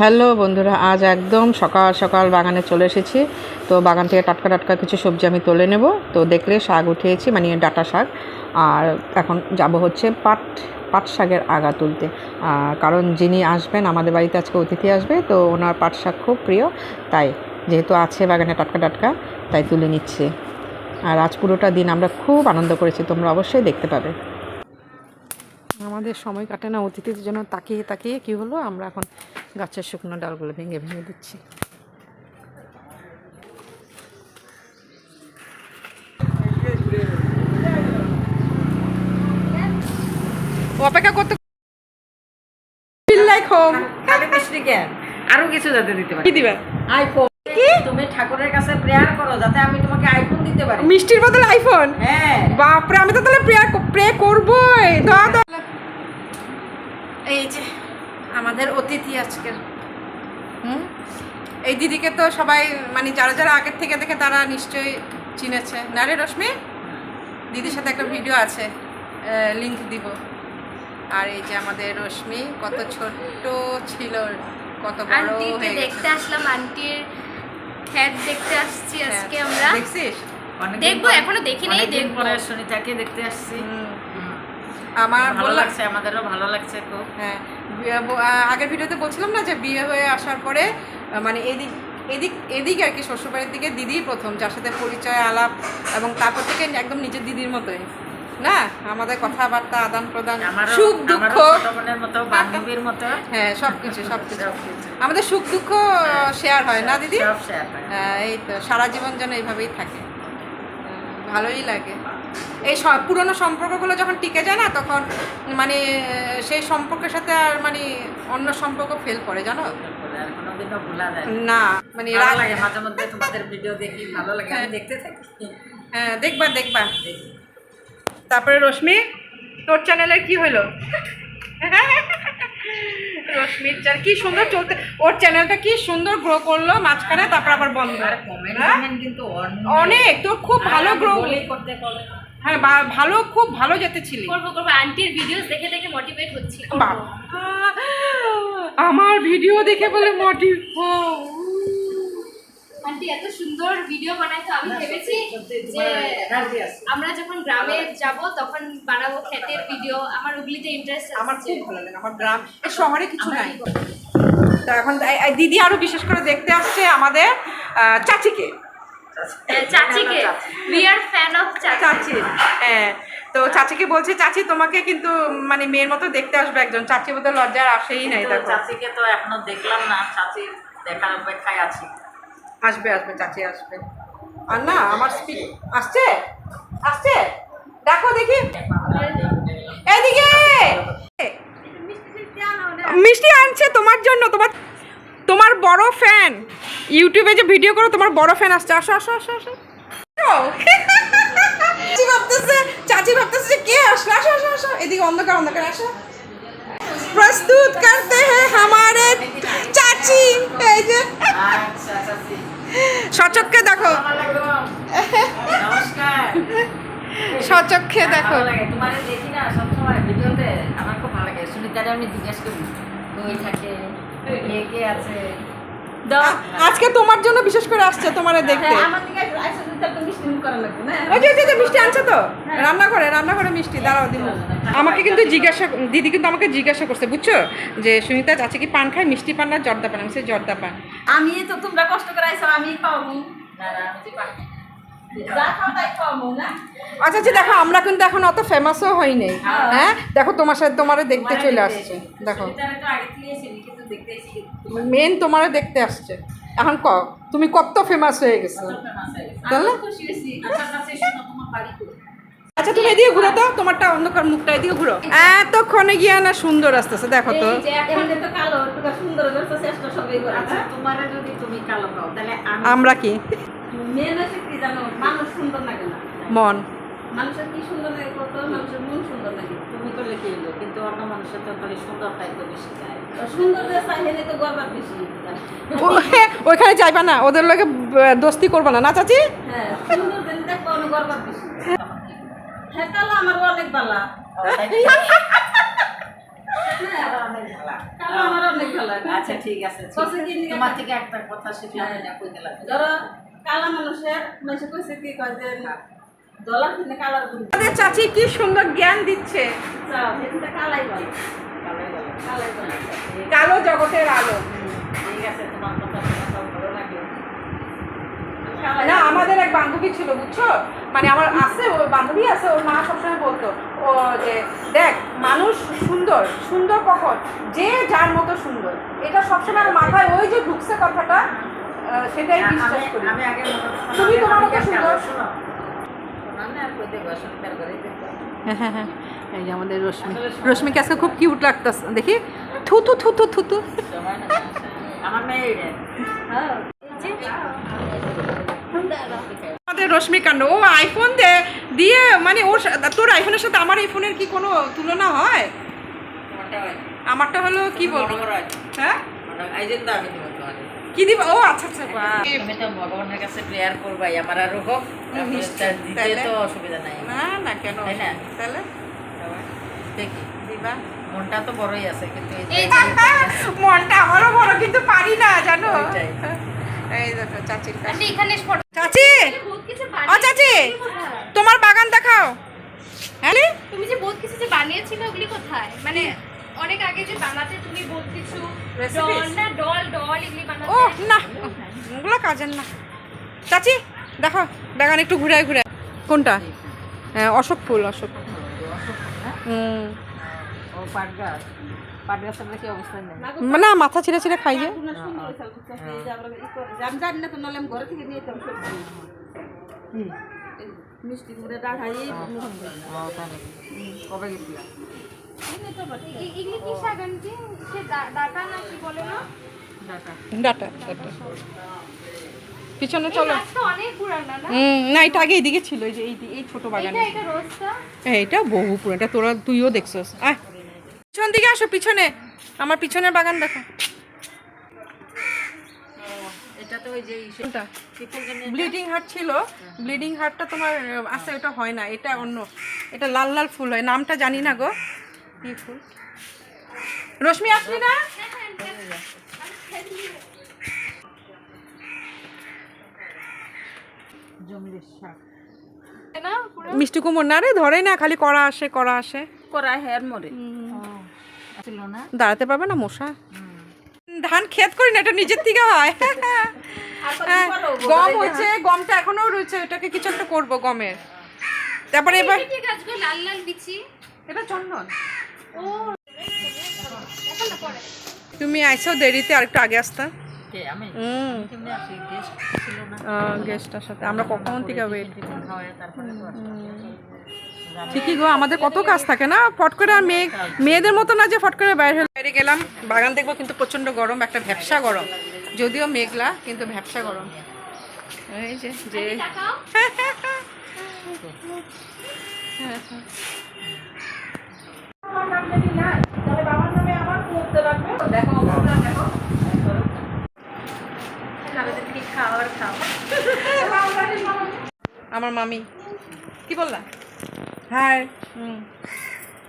Hello বন্ধুরা, আজ একদম সকাল সকাল বাগানে চলে এসেছি। তো বাগান থেকে টাটকা টাটকা কিছু সবজি আমি তুলে নেব। তো দেখলে শাক উঠিয়েছি মানে ডাটা শাক। আর এখন যাব হচ্ছে পাট পাট শাকের আগা তুলতে। কারণ যিনি আসবেন, আমাদের বাড়িতে আজকে অতিথি আসবে, তো ওনার পাট শাক খুব প্রিয়। তাই যেহেতু আছে বাগানে টাটকা টাটকা, তাই তুলে নিচ্ছে। আর আজ পুরোটা দিন আমরা খুব আনন্দ করেছি, তোমরা অবশ্যই দেখতে পাবে। আমাদের সময় কাটে না অতিথির জন্য তাকিয়ে তাকিয়ে কি হলো? আমরা এখন গাছের শুকনো ডালগুলো ভেঙে ভেঙে দিচ্ছি। অপেক্ষা করতে আরও কিছু যাতে দিতে পারি। কি দিবে? আইফোন তুমি ঠাকুরের কাছে প্রেয়ার করো যাতে আমি তোমাকে আইফোন দিতে পারি। মিষ্টির বদলে আইফোন হ্যাঁ। বাপরে আমি তো তাহলে প্রেয়ার প্রে করবোই। দাও এই যে আমাদের অতিথি আজকের হুম? এই দিদিকে তো সবাই মানে যারা যারা আগের থেকে দেখে তারা নিশ্চয়ই চিনেছে। না রে রশ্মি? দিদির সাথে একটা ভিডিও আছে লিংক দিব। আর এই যে আমাদের রশ্মি কত ছোট্ট ছিল কত বড় হয়ে দেখতে আসলাম আন্টির খ্যাত দেখতে আসছি আজকে আমরা। দেখছিস? দেখব, এখনও দেখি নাই, অনেকদিন দেখব। পরে সুনিতাকে দেখতে আসছি। আমার ভালো লাগছে আমাদেরও ভালো লাগছে খুব। হ্যাঁ। আগের ভিডিওতে বলছিলাম না যে বিয়ে হয়ে আসার পরে মানে এদিক এদিক এদিক আর কি শ্বশুরবাড়ির দিকে দিদিই প্রথম যার সাথে পরিচয় আলাপ এবং তারপর থেকে একদম নিজের দিদির মতোই। না? আমাদের কথাবার্তা আদান প্রদান সুখ দুঃখ। বান্ধবীর মতো। হ্যাঁ সব কিছু সব কিছু সবকিছু। আমাদের সুখ দুঃখ শেয়ার হয় না দিদি? এই তো সারা জীবন যেন এইভাবেই থাকে। ভালোই লাগে। এই সব পুরনো সম্পর্কগুলো যখন টিকে যায় না তখন মানে সেই সম্পর্কের সাথে আর মানে অন্য সম্পর্ক ফেল করে জানো? না। মানে ভালো লাগে মাঝে মধ্যে তোমাদের ভিডিও দেখি ভালো লাগে আমি দেখতে থাকি। হ্যাঁ দেখবা দেখবা। তারপরে রশ্মি তোর চ্যানেলের কি হলো? রশ্মির চ্যানেল কি সুন্দর চলতে ওর চ্যানেলটা কি সুন্দর গ্রো করল মাঝখানে তারপর আবার বন্ধ। হ্যাঁ? কিন্তু অনেক তোর খুব ভালো গ্রো করতে হ্যাঁ বা- ভালো খুব ভালো যেতে ছিলি। করব করব। আন্টির ভিডিওস দেখে দেখে মোটিভেট হচ্ছি আমার ভিডিও দেখে বলে মোটিভ আন্টি এত সুন্দর ভিডিও বানায় তো আমি ভেবেছি যে আমরা যখন গ্রামে যাব তখন বানাবো ক্ষেতের ভিডিও আমার ওগুলিতে ইন্টারেস্ট আমার খুব ভালো লাগে আমার গ্রাম শহরে কিছু নাই। তো এখন দিদি আরও বিশেষ করে দেখতে আসছে আমাদের চাচিকে। চাচিকে। উই আর ফ্যান অফ চাচি। চাচি হ্যাঁ। তো চাচিকে বলছে চাচি তোমাকে কিন্তু মানে মেয়ের মতো দেখতে আসবে একজন। চাচি বোধহয় লজ্জার আসেই নাই চাচিকে তো এখনও দেখলাম না চাচির দেখার অপেক্ষায় আছি। আসবে আসবে, চাচি আসবে। আর না, আমার স্পিড আসছে? আসছে? দেখো দেখি। এদিকে! মিষ্টি আনছে তোমার জন্য, তোমার তোমার বড় ফ্যান ইউটিউবে যে ভিডিও করো, তোমার বড় ফ্যান আসছে। আসো আসো আসো আসো। চাচি ভাবতেছে চাচি ভাবতেছে যে কে আসলো? আসো আসো আসো। এদিকে অন্ধকার অন্ধকার, আসো। প্রস্তুত করতে হ্যাঁ আমার চাচি। এই যে। আচ্ছা, সচক্ষে দেখো। সচক্ষে দেখো। তোমার দেখি আছে? আজকে তোমার জন্য বিশেষ করে আসছে তোমারে দেখতে। হ্যাঁ, আমার দিকে আইসা দিতে তো মিষ্টি আনছে তো? রান্না করে রান্না করে মিষ্টি দাঁড়াও দিব আমাকে কিন্তু জিজ্ঞাসা দিদি কিন্তু আমাকে জিজ্ঞাসা করছে বুঝছ? যে সুনিতা চাচি কি পান খায়? মিষ্টি পান না জর্দা পান? আমি সে জর্দা পান। আমি তো তোমরা কষ্ট করে আইছো আমি খাওয়াবো। আচ্ছা আচ্ছা দেখো আমরা কিন্তু এখন অত ফেমাসও হই নাই হ্যাঁ? দেখো তোমার সাথে তোমারে দেখতে চলে আসছে। দেখো। মেন তোমারে দেখতে আসছে। এখন ক তুমি কত ফেমাস হয়ে গেছো? তাহলে আচ্ছা তুমি এদিকে ঘুরো তো তোমারটা অন্ধকার মুখটা এদিকে ঘুরো। এতক্ষণে গিয়ে না সুন্দর আসতেছে দেখো তো। এই যে এখন তো কালো একটু সুন্দর করতে চেষ্টা সবাই করে। আচ্ছা তোমারে যদি তুমি কালো পাও তাহলে আমি আমরা কি? মন। মানুষের কি সুন্দর লাগে কত মানুষের মন সুন্দর লাগে। তুমি করলে কি হলো কিন্তু অন্য মানুষের তো খালি সুন্দর তো বেশি চায়। সুন্দর যে চাই হেলে তো গর্বার বেশি। ও- ওইখানে যাইবা না ওদের লোকে দোস্তি করবা না না চাচি? হ্যাঁ বেশি হ্যাঁ তাহলে আমার অনেক বালা। কালো আমার অনেক ভালো আচ্ছা ঠিক আছে তোমার থেকে একটা কথা শিখলাম না কইতে লাগবে ধরো কালা মানুষের মানুষে কইছে কি কয় যে ডলার কিনে কালারগুলো। চাচি কি সুন্দর জ্ঞান দিচ্ছে। কালাই বলে। কালাই বলে। কালো জগতের আলো। ঠিক আছে তোমার কথা শুনে সব ভালো লাগল কালাই না আমাদের এক বান্ধবী ছিল বুঝছ? মানে আমার আছে ওর বান্ধবী আছে ওর মা সবসময় বলতো ও যে দেখ মানুষ সুন্দর সুন্দর কখন? যে যার মতো সুন্দর। এটা সবসময় আমার মাথায় ওই যে ঢুকছে কথাটা সেটাই বিশ্বাস করি। তুমি তোমার মতো সুন্দর। শোনো হ্যাঁ হ্যাঁ হ্যাঁ এই যে আমাদের রশ্মি রশ্মিকে আজকে খুব কিউট লাগতেছে দেখি। থু থু থু থু থু থু সময় না আমার মেয়ে রে। আমাদের রশ্মি কাণ্ড ও আইফোন দে দিয়ে মানে ওর তোর আইফোনের সাথে আমার আইফোনের কি কোনো তুলনা হয়? আমারটা হলো কি বলব বড় হয়। তোমার কি দিব? ও আচ্ছা আচ্ছা তুমি তো ভগবানের কাছে প্রেয়ার করবাই আমার আরও হোক দিতে? তো অসুবিধা নাই। না না কেন? তাই না? তাহলে? দেখি। দিবা? মনটা তো বড়ই আছে কিন্তু মনটা আমারও বড় কিন্তু পারি না জানো। এই দেখো চাচির কাছে। এখানে চাচি! ও চাচি! তোমার বাগান দেখাও। হ্যাঁ রে? তুমি যে বহুত কিছু যে বানিয়েছিলে ওগুলি কোথায়? মানে অনেক আগে যে বানাতে তুমি বহুত কিছু ডল না ডল ডল এগুলি বানাতে ও না। ওগুলো কাজের না। চাচি দেখো বাগান একটু ঘুরে ঘুরে। কোনটা? হ্যাঁ অশোক ফুল অশোক হুম। ও পাট গাছ। না মাথা ছিঁড়ে ছিঁড়ে খাই যে মিষ্টি করে রাখাই? কবে গেছিলা ডাটা পিছনে চলো না এটা আগে এইদিকে ছিল এই যে এই এই ছোট বাগানে এটা এটা রোজটা হ্যাঁ, এটা বহু পুরো এটা তোরা তুইও দেখছস আয় পিছন দিকে আসো পিছনে। আমার পিছনের বাগান দেখো। এটা ওই যে ইসে- কোনটা? কি ফুল জানি? ব্লিডিং হার্ট ছিল। ব্লিডিং হার্টটা তোমার ওটা হয় না এটা অন্য। এটা লাল লাল ফুল হয় নামটা জানি না গো। কি ফুল? রশ্মি আসলি না? মিষ্টি কুমড় না রে ধরে না খালি করা আসে করা আসে। করা হেয়ার মরে। দাঁড়াতে পারবে না মশা? ধান ক্ষেত করি না এটা নিজের থেকে হয়। হ্যাঁ, গম হচ্ছে গমটা এখনও রয়েছে এটাকে কিছু একটা করব গমের। তারপরে এবার লাল লাল বিচি। এটা চন্দন। ও। এখন না পরে। তুমি আইছো দেরিতে আরেকটু আগে আসতাম কে আমি? হুম। কেমনে আসি গেস্ট ছিল গেস্টটার সাথে। আমরা কখন থেকে ওয়েট ঠিকই গো, আমাদের কত কাজ থাকে না? ফট করে আর মেয়ে মেয়েদের মতো না যে ফট করে বাইরে বাইরে গেলাম, বাগান দেখব কিন্তু প্রচণ্ড গরম, একটা ভ্যাপসা গরম। যদিও মেঘলা, কিন্তু ভ্যাবসা গরম। যে আমার মামি। কি বললা? হাই।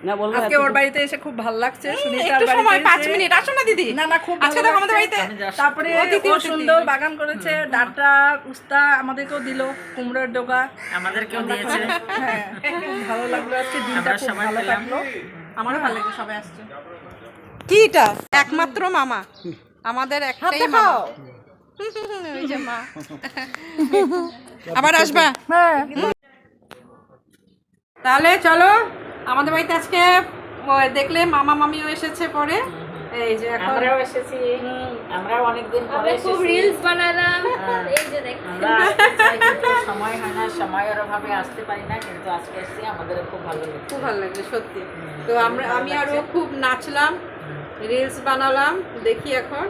না বলব আজকে ওর বাড়িতে এসে খুব ভালো লাগছে সুনিতার বাড়িতে সময়, পাঁচ এসে- মিনিট, আসো না দিদি। না না খুব আজকে দেখো আমাদের বাড়িতে তারপরে অতিথি, সুন্দর বাগান করেছে ডাটা উস্তা আমাদেরকেও দিল কুমড়োর ডোকা আমাদেরকেও দিয়েছে। হ্যাঁ ভালো লাগল আজকে দিনটা খুব ভালো। লাগল আমারও ভালো লাগে সবাই আসছে। কি এটা? একমাত্র মামা। আমাদের একটাই মামা। আবার আসবা? হ্যাঁ। তাহলে চলো আমাদের বাড়িতে আজকে দেখলে মামা মামিও এসেছে পরে। এই যে এখন আমরাও এসেছি। আমরাও অনেকদিন পরে আমরা খুব রিলস বানালাম। হ্যাঁ। এই যে আমরা সময় হয় না সময়ের অভাবে আসতে পারি না কিন্তু আজকে এসেছি আমাদের খুব ভালো লাগছে। খুব ভালো লাগছে সত্যি। তো আমরা আমি আরও খুব নাচলাম রিলস বানালাম দেখি এখন।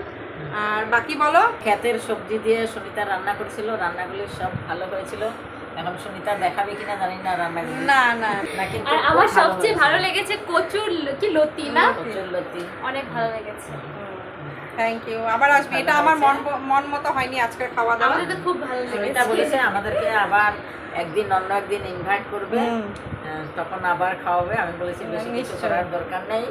আর বাকি বলো? ক্ষেতের সবজি দিয়ে সুনিতা রান্না করেছিল রান্নাগুলি সব ভালো হয়েছিল। এখন সুনিতা দেখাবে কিনা জানি না রান্নাগুলি না না। না কিন্তু আর আমার সবচেয়ে ভালো লেগেছে কচুর কি লতি না? প্রচুর লতি। অনেক ভালো লেগেছে। থ্যাংক ইউ আবার আসবি এটা আমার মন মন মতো হয়নি আজকের খাওয়া দাওয়া। আমাদের তো খুব ভালো লেগেছে। বলেছে আমাদেরকে আবার একদিন অন্য একদিন ইনভাইট করবে। তখন আবার খাওয়াবে। আমি বলেছি বেশি কিছু করার দরকার নেই।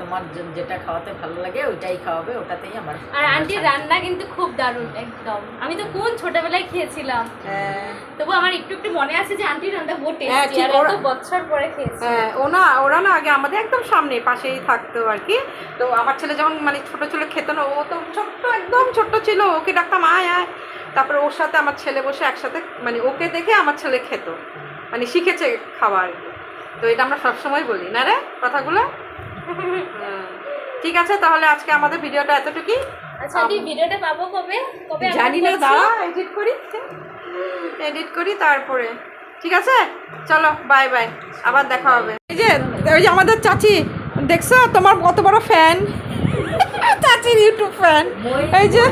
তোমার যেটা খাওয়াতে ভালো লাগে ওইটাই খাওয়াবে ওটাতেই আমার আর আন্টির রান্না কিন্তু খুব দারুণ একদম। আমি তো কোন ছোটবেলায় খেয়েছিলাম। হ্যাঁ। তবু আমার একটু একটু মনে আছে যে আন্টির রান্না বহু হ্যাঁ, টেস্টি আর এত বছর পরে খেয়েছি। হ্যাঁ ওনা ওরা না আগে আমাদের একদম সামনে পাশেই থাকতো আর কি। তো আমার ছেলে যখন মানে ছোট ছিল খেত না ও তো ছোট্ট একদম ছোট্ট ছিল ওকে ডাকতাম আয় আয়। তারপরে ওর সাথে আমার ছেলে বসে একসাথে মানে ওকে দেখে আমার ছেলে খেত। মানে শিখেছে খাওয়া আর কি। তো এটা আমরা সবসময় বলি না রে কথাগুলো। ঠিক আছে তাহলে আজকে আমাদের ভিডিওটা এতটুকুই। আচ্ছা এই ভিডিওটা পাবো কবে? কবে জানি না দাঁড়া এডিট করি এডিট করি তারপরে। ঠিক আছে? চলো বাই বাই আবার দেখা হবে। এই যে ওই যে আমাদের চাচি দেখছ? তোমার কত বড় ফ্যান চাচির ইউটিউব ফ্যান এই যে